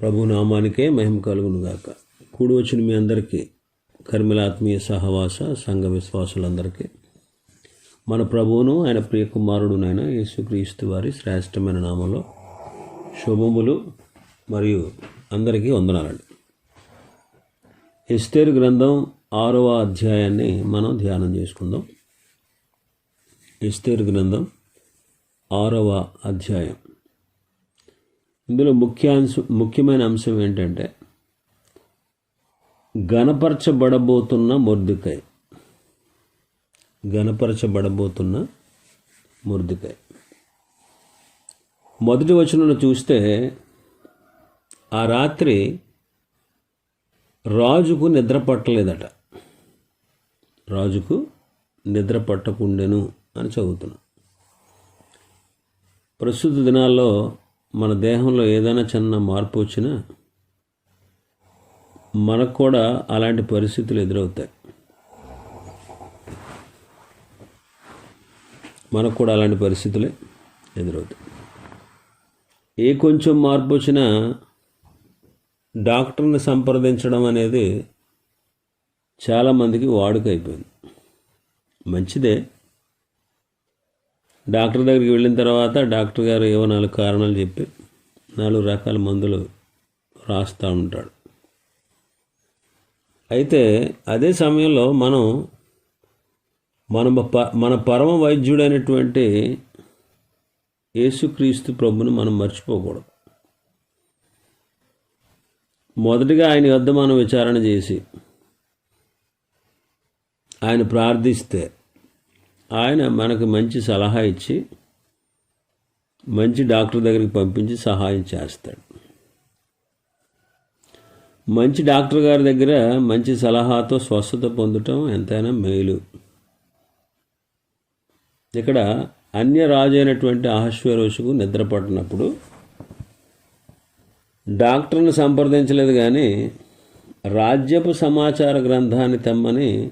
ప్రభు నామానికే మహిమ కలుగునుగాక. కూడి వచ్చిన మీ అందరికీ కర్మిలాత్మీయ సహవాస సంఘ విశ్వాసులందరికీ. మన ప్రభువును ఆయన ప్రియ కుమారుడునైన యేసుక్రీస్తు వారి శ్రేష్టమైన నామంలో శుభములు మరియు అందరికీ వందనాలండి. ఎస్తేరు గ్రంథం ఆరవ అధ్యాయాన్ని మనం ధ్యానం చేసుకుందాం. ఎస్తేరు గ్రంథం ఆరవ అధ్యాయం. ఇందులో ముఖ్య అంశం ముఖ్యమైన అంశం ఏంటంటే గణపరచబడబోతున్న మొర్దుకై. గణపరచబడబోతున్న మొర్దుకై. మొదటి వచనంలో చూస్తే ఆ రాత్రి రాజుకు నిద్ర పట్టలేదట. రాజుకు నిద్ర పట్టకుండెను అని చదువుతున్నాం. ప్రస్తుత దినాల్లో మన దేహంలో ఏదైనా చిన్న మార్పు వచ్చినా మనకు కూడా అలాంటి పరిస్థితులు ఎదురవుతాయి. మనకు కూడా అలాంటి పరిస్థితులే ఎదురవుతాయి. ఏ కొంచెం మార్పు వచ్చినా డాక్టర్ని సంప్రదించడం అనేది చాలామందికి వాడుక అయిపోయింది. మంచిదే. డాక్టర్ దగ్గరికి వెళ్ళిన తర్వాత డాక్టర్ గారు ఏవో నాలుగు కారణాలు చెప్పి నాలుగు రకాల మందులు రాస్తూ ఉంటాడు. అయితే అదే సమయంలో మనం మన ప మన పరమ వైద్యుడైనటువంటి యేసుక్రీస్తు ప్రభుని మనం మర్చిపోకూడదు. మొదటిగా ఆయన వద్ద మనం విచారణ చేసి ఆయన ప్రార్థిస్తే ఆయన మనకు మంచి సలహా ఇచ్చి మంచి డాక్టర్ దగ్గరికి పంపించి సహాయం చేస్తాడు. మంచి డాక్టర్ గారి దగ్గర మంచి సలహాతో స్వస్థత పొందటం ఎంతైనా మేలు. ఇక్కడ అన్య రాజు అయినటువంటి అహశ్వరోషుకు నిద్ర పట్టినప్పుడు డాక్టర్ని సంప్రదించలేదు కానీ రాజ్యపు సమాచార గ్రంథాన్ని తెమ్మని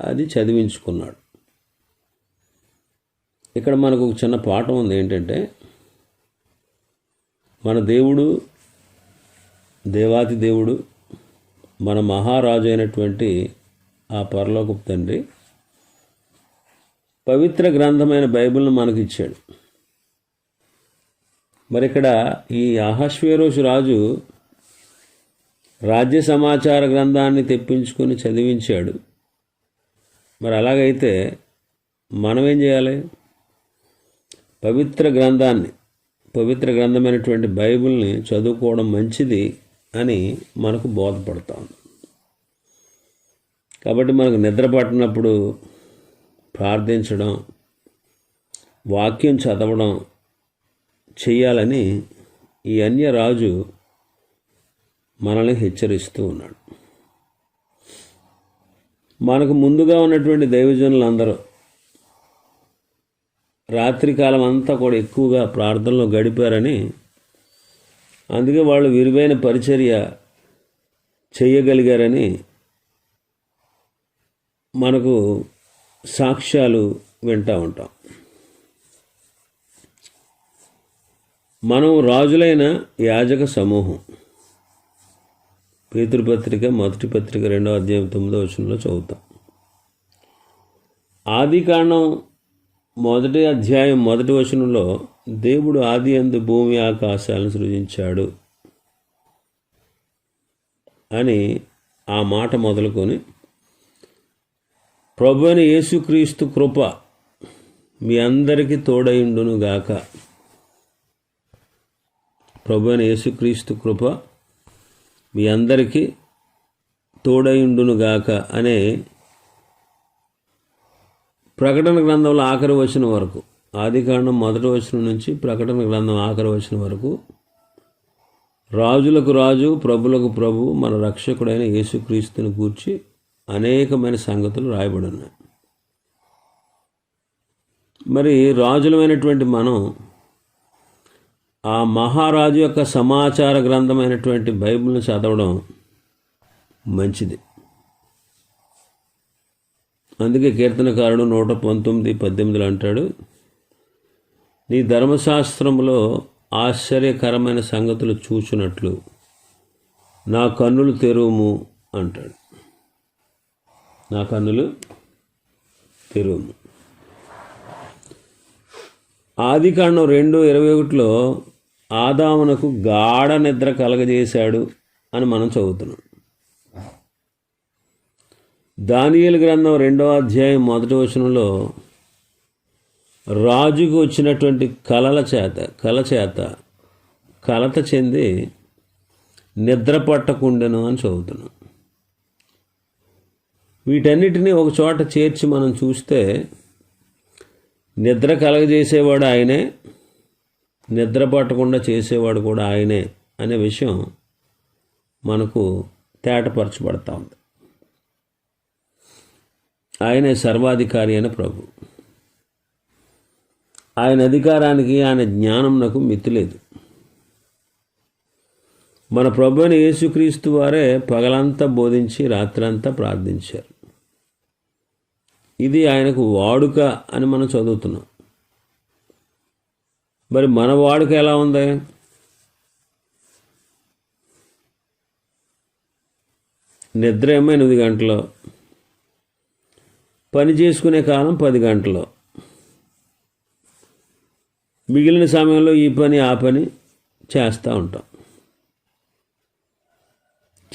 అది చదివించుకున్నాడు. ఇక్కడ మనకు ఒక చిన్న పాఠం ఉంది ఏంటంటే మన దేవుడు దేవాతి దేవుడు మన మహారాజు అయినటువంటి ఆ పరలోకపు తండ్రి పవిత్ర గ్రంథమైన బైబిల్ను మనకి ఇచ్చాడు మరి ఇక్కడ ఈ అహశ్వేరోషు రాజు రాజ్య సమాచార గ్రంథాన్ని తెప్పించుకొని చదివించాడు. మరి అలాగైతే మనం ఏం చేయాలి? పవిత్ర గ్రంథాన్ని పవిత్ర గ్రంథమైనటువంటి బైబిల్ని చదువుకోవడం మంచిది అని మనకు బోధపడతాం కాబట్టి మనకు నిద్ర పట్టినప్పుడు ప్రార్థించడం వాక్యం చదవడం చేయాలని ఈ అన్య రాజు మనల్ని హెచ్చరిస్తూ ఉన్నాడు. మనకు ముందుగా ఉన్నటువంటి దైవజనులు అందరూ రాత్రికాలం అంతా కూడా ఎక్కువగా ప్రార్థనలో గడిపారని అందుకే వాళ్ళు విరివైన పరిచర్య చేయగలిగారని మనకు సాక్ష్యాలు వింటూ ఉంటాం. మనం రాజులైన యాజక సమూహం. పేతృపత్రిక మొదటి పత్రిక రెండో అధ్యాయం తొమ్మిదో వచనంలో చదువుతాం. ఆది కాండం మొదటి అధ్యాయం మొదటి వచనంలో దేవుడు ఆది అందు భూమి ఆకాశాలను సృజించాడు అని ఆ మాట మొదలుకొని ప్రభు అయిన యేసుక్రీస్తు కృప మీ అందరికీ తోడైండును గాక. ప్రభు అయిన యేసుక్రీస్తు కృప మీ అందరికీ తోడైండును గాక అనే ప్రకటన గ్రంథంలో ఆఖరి వచ్చిన వరకు. ఆదికాండం మొదటి వచనం నుంచి ప్రకటన గ్రంథం ఆఖరి వచ్చిన వరకు. రాజులకు రాజు ప్రభులకు ప్రభు మన రక్షకుడైన యేసుక్రీస్తుని గూర్చి అనేకమైన సంగతులు రాయబడి ఉన్నాయి మరి రాజులమైనటువంటి మనం ఆ మహారాజు యొక్క సమాచార గ్రంథమైనటువంటి బైబిల్ని చదవడం మంచిది. అందుకే కీర్తనకారుడు నూట పంతొమ్మిది పద్దెనిమిదిలో అంటాడు నీ ధర్మశాస్త్రంలో ఆశ్చర్యకరమైన సంగతులు చూచున్నట్లు నా కన్నులు తెరువుము అంటాడు. నా కన్నులు తెరువుము. ఆది కాండం రెండు ఇరవై ఒకటిలో ఆదామునకు గాఢ నిద్ర కలగజేశాడు అని మనం చదువుతున్నాం. దానియలు గ్రంథం రెండవ అధ్యాయం మొదటి వచనంలో రాజుకు వచ్చినటువంటి కలల చేత కల చేత కలత చెంది నిద్ర పట్టకుండెను అని చదువుతున్నాం. వీటన్నిటినీ ఒక చోట చేర్చి మనం చూస్తే నిద్ర కలగజేసేవాడు ఆయనే నిద్ర పట్టకుండా చేసేవాడు కూడా ఆయనే అనే విషయం మనకు తేటపరచబడతా ఉంది. ఆయనే సర్వాధికారి అయిన ప్రభు. ఆయన అధికారానికి ఆయన జ్ఞానం నాకు మిత్తులేదు మన ప్రభు అని యేసుక్రీస్తు వారే పగలంతా బోధించి రాత్రంతా ప్రార్థించారు. ఇది ఆయనకు వాడుక అని మనం చదువుతున్నాం. మరి మన వాడుక ఎలా ఉంది? నిద్ర ఏమో ఎనిమిది గంటలు? పని చేసుకునే కాలం పది గంటలు. మిగిలిన సమయంలో ఈ పని ఆ పని చేస్తూ ఉంటాం.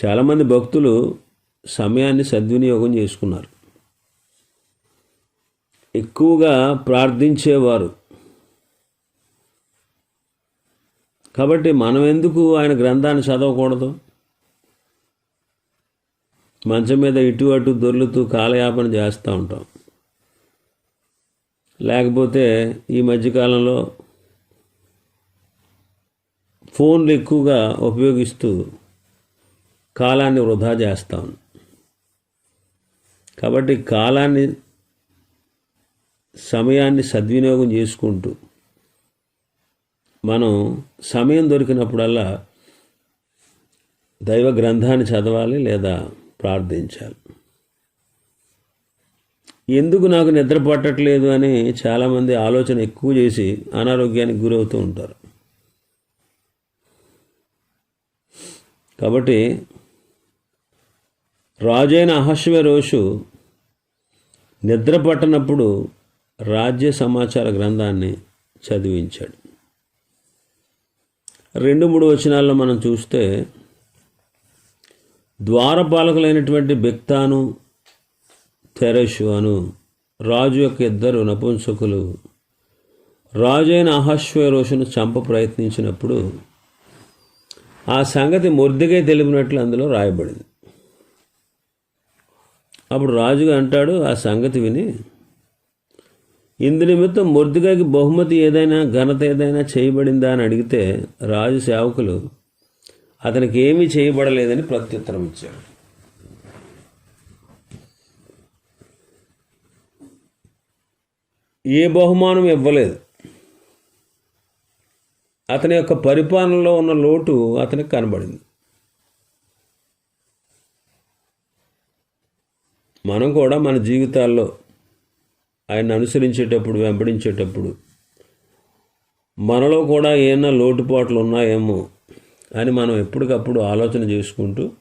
చాలామంది భక్తులు సమయాన్ని సద్వినియోగం చేసుకున్నారు. ఎక్కువగా ప్రార్థించేవారు. కాబట్టి మనం ఎందుకు ఆయన గ్రంథాన్ని చదవకూడదు? మంచం మీద ఇటు అటు దొర్లుతూ కాలయాపన చేస్తూ ఉంటాం. లేకపోతే ఈ మధ్యకాలంలో ఫోన్లు ఎక్కువగా ఉపయోగిస్తూ కాలాన్ని వృధా చేస్తాం కాబట్టి కాలాన్ని సమయాన్ని సద్వినియోగం చేసుకుంటూ మనం సమయం దొరికినప్పుడల్లా దైవ గ్రంథాన్ని చదవాలి లేదా ప్రార్థించాలి. ఎందుకు నాకు నిద్ర పట్టట్లేదు అని చాలామంది ఆలోచన ఎక్కువ చేసి అనారోగ్యానికి గురవుతూ ఉంటారు. కాబట్టి రాజైన అహశ్వరోషు నిద్ర పట్టనప్పుడు రాజ్య సమాచార గ్రంథాన్ని చదివించాడు. రెండు మూడు వచనాల్లో మనం చూస్తే ద్వారపాలకులైనటువంటి బెక్తాను తెరషు అను రాజు యొక్క ఇద్దరు నపుంసకులు రాజు అయిన అహశ్వరోషును చంప ప్రయత్నించినప్పుడు ఆ సంగతి మొర్దిగై తెలిపినట్లు అందులో రాయబడింది. అప్పుడు రాజుగా అంటాడు ఆ సంగతి విని ఇందు నిమిత్తం మొర్దిగాకి బహుమతి ఏదైనా ఘనత ఏదైనా చేయబడిందా? అని అడిగితే రాజు సేవకులు అతనికి ఏమీ చేయబడలేదని ప్రత్యుత్తరం ఇచ్చాడు. ఏ బహుమానం ఇవ్వలేదు. అతని యొక్క పరిపాలనలో ఉన్న లోటు అతనికి కనబడింది. మనం కూడా మన జీవితాల్లో ఆయన అనుసరించేటప్పుడు వెంబడించేటప్పుడు మనలో కూడా ఏమైనా లోటుపాట్లు ఉన్నాయేమో అని మనం ఎప్పటికప్పుడు ఆలోచన చేసుకుంటూ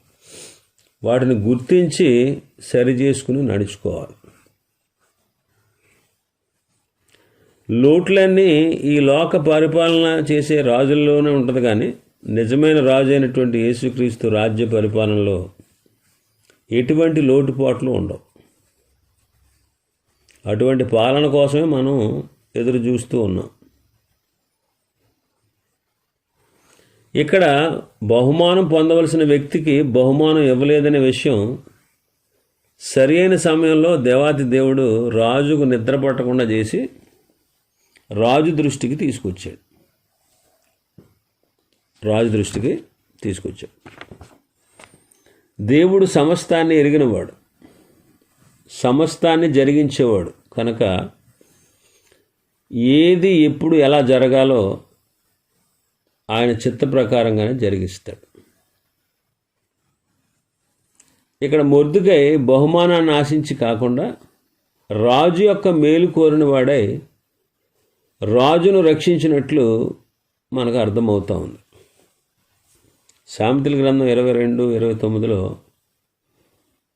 వాటిని గుర్తించి సరి చేసుకుని నడుచుకోవాలి. లోట్లన్నీ ఈ లోక పరిపాలన చేసే రాజుల్లోనే ఉంటుంది కానీ నిజమైన రాజు అయినటువంటి యేసుక్రీస్తు రాజ్య పరిపాలనలో ఎటువంటి లోటుపాట్లు ఉండవు. అటువంటి పాలన కోసమే మనం ఎదురు చూస్తూ ఉన్నాం. ఇక్కడ బహుమానం పొందవలసిన వ్యక్తికి బహుమానం ఇవ్వలేదనే విషయం సరి అయిన సమయంలో దేవాతి దేవుడు రాజుకు నిద్ర పట్టకుండా చేసి రాజు దృష్టికి తీసుకొచ్చాడు. రాజు దృష్టికి తీసుకొచ్చాడు. దేవుడు సమస్తాన్ని ఎరిగినవాడు. సమస్తాన్ని జరిగించేవాడు. కనుక ఏది ఎప్పుడు ఎలా జరగాలో ఆయన చిత్త ప్రకారంగానే జరిగిస్తాడు. ఇక్కడ మొద్దుకై బహుమానాన్ని ఆశించి కాకుండా రాజు యొక్క మేలు కోరిన వాడై రాజును రక్షించినట్లు మనకు అర్థమవుతా ఉంది. సామెతల గ్రంథం ఇరవై రెండు ఇరవై తొమ్మిదిలో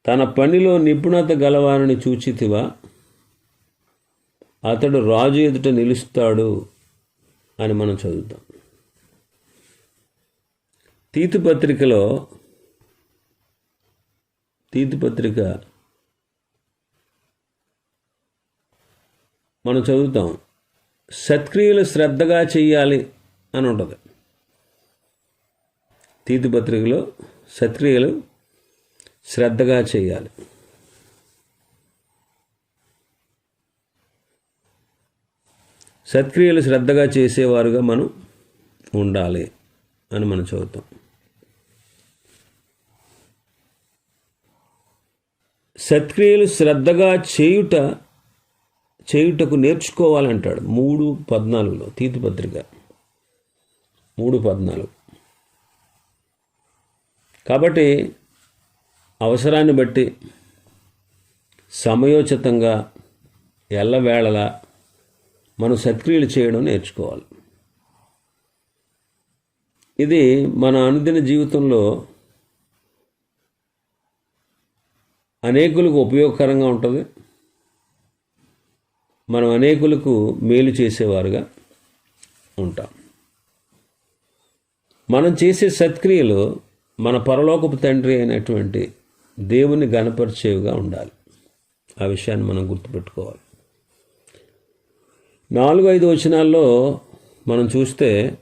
తన పనిలో నిపుణత గలవారిని చూచితివా అతడు రాజు ఎదుట నిలుస్తాడు అని మనం చదువుతాం. తీతు పత్రికలో తీతు పత్రిక మనం చదువుతాం. సత్క్రియలు శ్రద్ధగా చేయాలి అని ఉంటుంది. తీతు పత్రికలో సత్క్రియలు శ్రద్ధగా చేయాలి. సత్క్రియలు శ్రద్ధగా చేసేవారుగా మనం ఉండాలి అని మనం చదువుతాం. సత్క్రియలు శ్రద్ధగా చేయుట చేయుటకు నేర్చుకోవాలంటాడు. మూడు పద్నాలుగులో తీతు పత్రిక. మూడు పద్నాలుగు. కాబట్టి అవసరాన్ని బట్టి సమయోచితంగా ఎల్లవేళలా మనం సత్క్రియలు చేయడం నేర్చుకోవాలి. ఇది మన అనుదిన జీవితంలో అనేకులకు ఉపయోగకరంగా ఉంటుంది. మనం అనేకులకు మేలు చేసేవారుగా ఉంటాం. మనం చేసే సత్క్రియలు మన పరలోకపు తండ్రి అయినటువంటి దేవుని గణపరిచేవిగా ఉండాలి. ఆ విషయాన్ని మనం గుర్తుపెట్టుకోవాలి. నాలుగు ఐదు వచనాల్లో మనం చూస్తే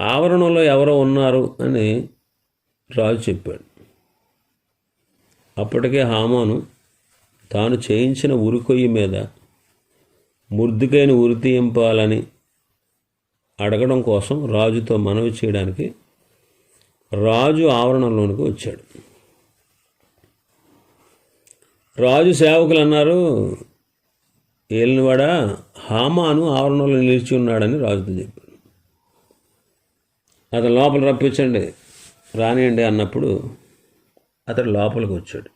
ఆవరణలో ఎవరో ఉన్నారు అని రాజు చెప్పాడు. అప్పటికే హామాను తాను చేయించిన ఉరికొయ్యి మీద ముర్దుకైన ఉరి తీయింపాలని అడగడం కోసం రాజుతో మనవి చేయడానికి రాజు ఆవరణలోనికి వచ్చాడు. రాజు సేవకులు అన్నారు ఏలినవాడ హామాను ఆవరణలో నిలిచి ఉన్నాడని రాజుతో చెప్పాడు. అతను లోపల రప్పించండి రానియండి అన్నప్పుడు అతడు లోపలికి వచ్చాడు.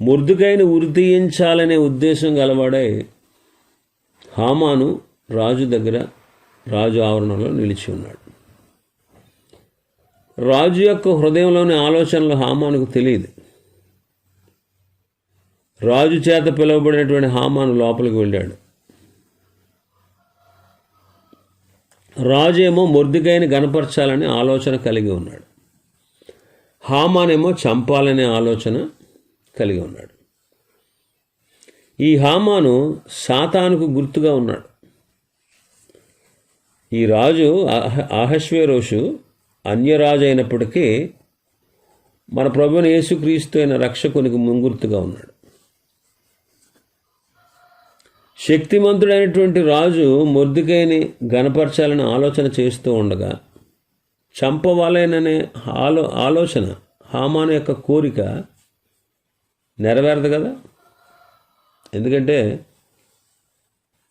ముర్దుకైన ఉరి తీయించాలనే ఉద్దేశం గలవాడై హామాను రాజు దగ్గర రాజు ఆవరణలో నిలిచి ఉన్నాడు. రాజు యొక్క హృదయంలోని ఆలోచనలు హామానుకు తెలియదు. రాజు చేత పిలువబడినటువంటి హామాను లోపలికి వెళ్ళాడు. రాజు ఏమో మొర్దికైన గనపరచాలని ఆలోచన కలిగి ఉన్నాడు. హామానేమో చంపాలనే ఆలోచన కలిగి ఉన్నాడు. ఈ హామాను సాతానుకు గుర్తుగా ఉన్నాడు. ఈ రాజు ఆహశ్వేరోషు అన్యరాజు అయినప్పటికీ మన ప్రభుని యేసుక్రీస్తు అయిన రక్షకునికి ముంగుర్తుగా ఉన్నాడు. శక్తిమంతుడైనటువంటి రాజు మొద్దుకైని గనపరచాలని ఆలోచన చేస్తూ ఉండగా చంపవాలేననే ఆలో ఆలోచన హామాను యొక్క కోరిక నెరవేరదు కదా? ఎందుకంటే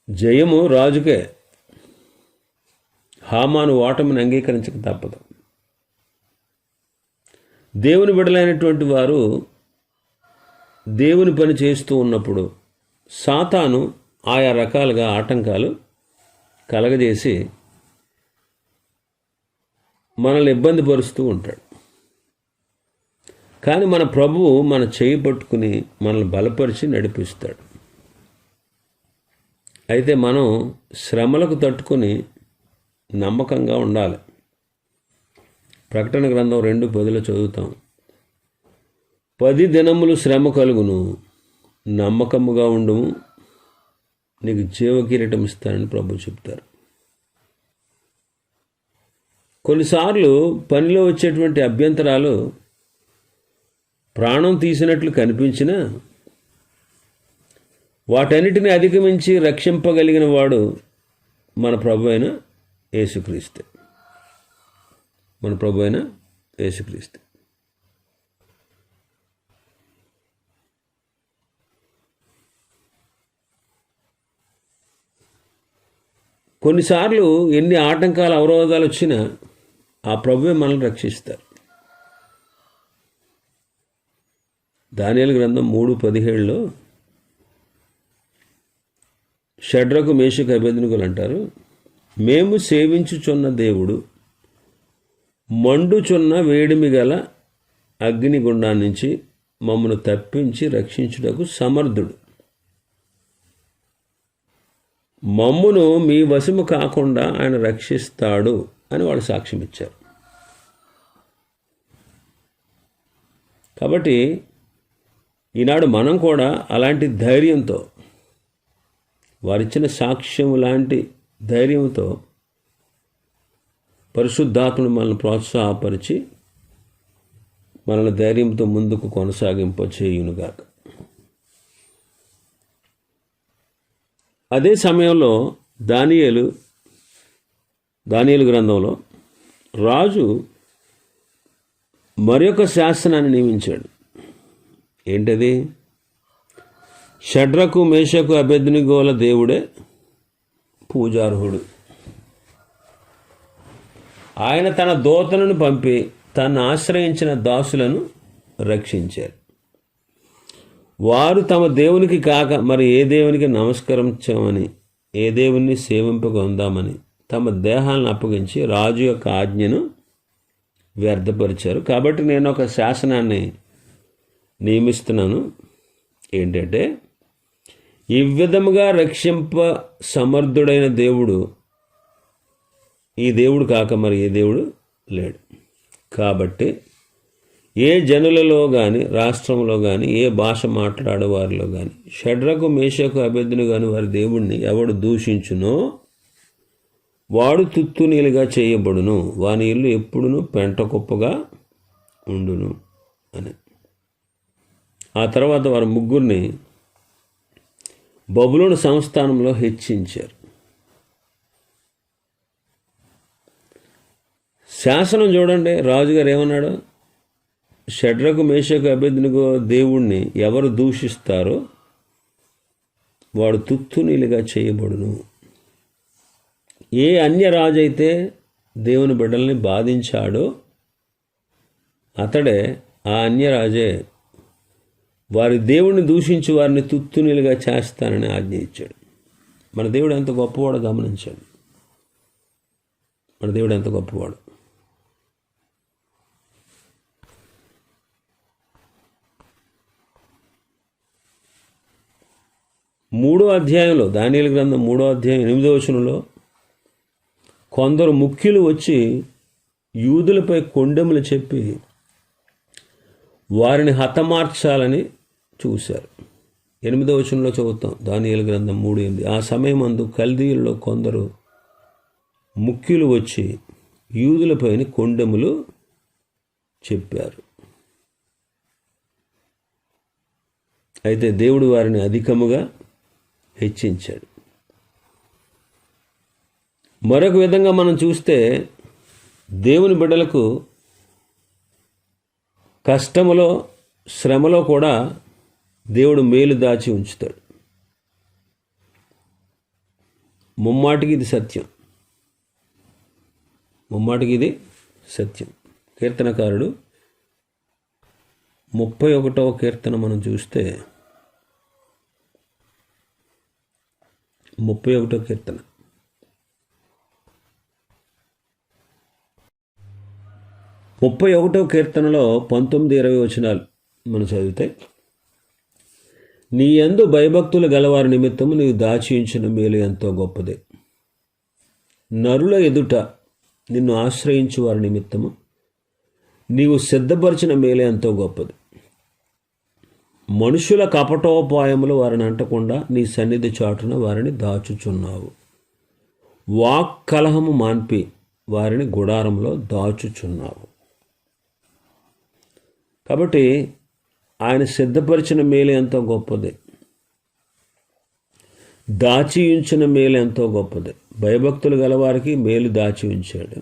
జయము రాజుకే. హామాను ఓటమిని అంగీకరించక తప్పదు. దేవుని బిడలైనటువంటి వారు దేవుని పని చేస్తూ ఉన్నప్పుడు సాతాను ఆయా రకాలుగా ఆటంకాలు కలగజేసి మనల్ని ఇబ్బంది పరుస్తూ ఉంటాడు. కానీ మన ప్రభువు మన చేయి పట్టుకుని మనల్ని బలపరిచి నడిపిస్తాడు. అయితే మనం శ్రమలకు తట్టుకొని నమ్మకంగా ఉండాలి. ప్రకటన గ్రంథం రెండు పదిలో చదువుతాం. పది దినములు శ్రమ కలుగును నమ్మకముగా ఉండము నీకు జీవ కిరీటం ఇస్తానని ప్రభు చెప్తారు. కొన్నిసార్లు పనిలో వచ్చేటువంటి అభ్యంతరాలు ప్రాణం తీసినట్లు కనిపించినా వాటన్నిటిని అధిగమించి రక్షింపగలిగిన వాడు మన ప్రభు అయిన యేసుక్రీస్తే. మన ప్రభు అయిన యేసుక్రీస్తే. కొన్నిసార్లు ఎన్ని ఆటంకాలు అవరోధాలు వచ్చినా ఆ ప్రభువే మనల్ని రక్షిస్తారు. దానియలు గ్రంథం మూడు పదిహేడులో షడ్రకు మేషకు అభ్యర్థినుకులు అంటారు మేము సేవించుచున్న దేవుడు మండుచున్న వేడిమి గల అగ్నిగుండా నుంచి మమ్మను తప్పించి రక్షించుటకు సమర్థుడు. మమ్మును మీ వశము కాకుండా ఆయన రక్షిస్తాడు. అని వాళ్ళు సాక్ష్యం ఇచ్చారు. కాబట్టి ఈనాడు మనం కూడా అలాంటి ధైర్యంతో వారిచ్చిన సాక్ష్యం లాంటి ధైర్యంతో పరిశుద్ధాత్మను మనల్ని ప్రోత్సాహపరిచి మనల్ని ధైర్యంతో ముందుకు కొనసాగింప చేయునుగాక అదే సమయంలో దానియలు దానియలు గ్రంథంలో రాజు మరొక శాసనాన్ని నియమించాడు. ఏంటది? షడ్రకు మేషకు అభ్యర్థినిగోల దేవుడే పూజార్హుడు. ఆయన తన దోతలను పంపి తను ఆశ్రయించిన దాసులను రక్షించారు. వారు తమ దేవునికి కాక మరి ఏ దేవునికి నమస్కరించామని ఏ దేవుణ్ణి సేవింపక ఉందామని తమ దేహాలను అప్పగించి రాజు యొక్క ఆజ్ఞను వ్యర్థపరిచారు. కాబట్టి నేను ఒక శాసనాన్ని నియమిస్తున్నాను. ఏంటంటే ఈ విధముగా రక్షింప సమర్థుడైన దేవుడు ఈ దేవుడు కాక మరి ఏ దేవుడు లేడు. కాబట్టి ఏ జనులలో కానీ రాష్ట్రంలో కానీ ఏ భాష మాట్లాడే వారిలో కానీ షడ్రకు మేషకు అభ్యర్థిని కానీ వారి దేవుణ్ణి ఎవడు దూషించునో వాడు తుత్తునీలుగా చేయబడును. వాని ఇల్లు ఎప్పుడును పెంట కుప్పగా ఉండును అని. ఆ తర్వాత వారి ముగ్గురిని బబులోని సంస్థానంలో హెచ్చించారు. శాసనం చూడండి రాజుగారు ఏమన్నాడు? షడ్రకు మేషకు అభ్యర్థినిగో దేవుణ్ణి ఎవరు దూషిస్తారో వాడు తుత్తునీలుగా చేయబడును. ఏ అన్యరాజు అయితే దేవుని బిడ్డల్ని బాధించాడో అతడే ఆ అన్యరాజే వారి దేవుణ్ణి దూషించి వారిని తుత్తునీలుగా చేస్తానని ఆజ్ఞ ఇచ్చాడు. మన దేవుడు ఎంత గొప్పవాడో గమనించాడు. మన దేవుడు ఎంత గొప్పవాడు. మూడో అధ్యాయంలో దానియల గ్రంథం మూడో అధ్యాయం ఎనిమిదో వచనంలో కొందరు ముఖ్యులు వచ్చి యూదులపై కొండెములు చెప్పి వారిని హతమార్చాలని చూశారు. ఎనిమిదో వచనంలో చదువుతాం. దానియల గ్రంథం మూడు ఎనిమిది. ఆ సమయం అందు కల్దీయుల్లో కొందరు ముఖ్యులు వచ్చి యూదులపైన కొండెములు చెప్పారు. అయితే దేవుడు వారిని అధికముగా హెచ్చించాడు. మరొక విధంగా మనం చూస్తే దేవుని బిడ్డలకు కష్టములో శ్రమలో కూడా దేవుడు మేలు దాచి ఉంచుతాడు. ముమ్మాటికి ఇది సత్యం. ముమ్మాటికి ఇది సత్యం. కీర్తనకారుడు ముప్పై ఒకటవ కీర్తన మనం చూస్తే ముప్పై ఒకటో కీర్తన. ముప్పై ఒకటో కీర్తనలో పంతొమ్మిది ఇరవై వచనాలు మనం చదివితే నీ ఎందు భయభక్తులు గలవారి నిమిత్తము నీవు దాచి ఉంచిన మేలు ఎంతో గొప్పదే. నరుల ఎదుట నిన్ను ఆశ్రయించు వారి నిమిత్తము నీవు సిద్ధపరిచిన మేలు ఎంతో గొప్పది. మనుషుల కపటోపాయములు వారిని అంటకుండా నీ సన్నిధి చాటున వారిని దాచుచున్నావు. వాక్ కలహము మాన్పి వారిని గుడారంలో దాచుచున్నావు. కాబట్టి ఆయన సిద్ధపరిచిన మేలు ఎంతో గొప్పది. దాచి ఉంచిన మేలు ఎంతో గొప్పది. భయభక్తులు గలవారికి మేలు దాచి ఉంచాడు.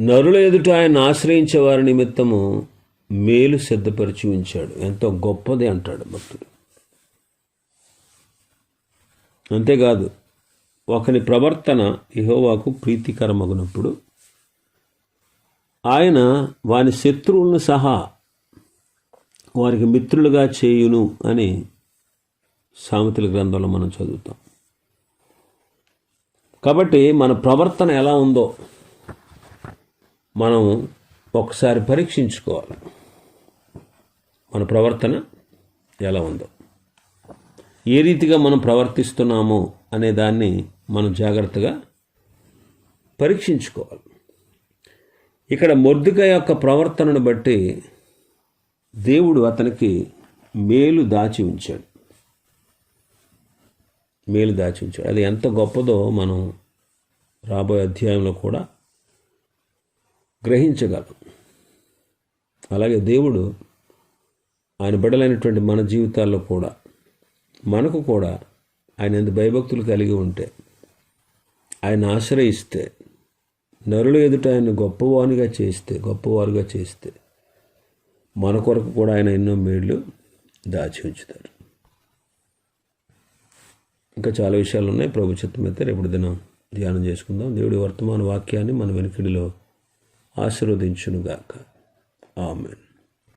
నరుల ఎదుట ఆయన ఆశ్రయించే వారి నిమిత్తము మేలు సిద్ధపరిచి ఉంచాడు. ఎంతో గొప్పది అంటాడు భక్తుడు. అంతేకాదు ఒకని ప్రవర్తన ఇహోవాకు ప్రీతికరమగునప్పుడు ఆయన వారి శత్రువులను సహా వారికి మిత్రులుగా చేయును అని సామెతల గ్రంథంలో మనం చదువుతాం. కాబట్టి మన ప్రవర్తన ఎలా ఉందో మనం ఒకసారి పరీక్షించుకోవాలి. మన ప్రవర్తన ఎలా ఉందో. ఏ రీతిగా మనం ప్రవర్తిస్తున్నామో అనే దాన్ని మనం జాగ్రత్తగా పరీక్షించుకోవాలి. ఇక్కడ మొర్దిక యొక్క ప్రవర్తనను బట్టి దేవుడు అతనికి మేలు దాచి ఉంచాడు. మేలు దాచి ఉంచాడు. అది ఎంత గొప్పదో మనం రాబోయే అధ్యాయంలో కూడా గ్రహించగలం. అలాగే దేవుడు ఆయన బిడ్డలైనటువంటి మన జీవితాల్లో కూడా మనకు కూడా ఆయన ఎంత భయభక్తులు కలిగి ఉంటే ఆయన ఆశ్రయిస్తే నరులు ఎదుట ఆయన గొప్పవానిగా చేస్తే గొప్పవారుగా చేస్తే మన కొరకు కూడా ఆయన ఎన్నో మేళ్ళు దాచి ఉంచుతారు. ఇంకా చాలా విషయాలు ఉన్నాయి. ప్రభు చిత్తం అయితే రేపు దినం ధ్యానం చేసుకుందాం. దేవుడి వర్తమాన వాక్యాన్ని మన వెనుకడిలో ఆశీర్వదించునుగాక. ఆమెన్.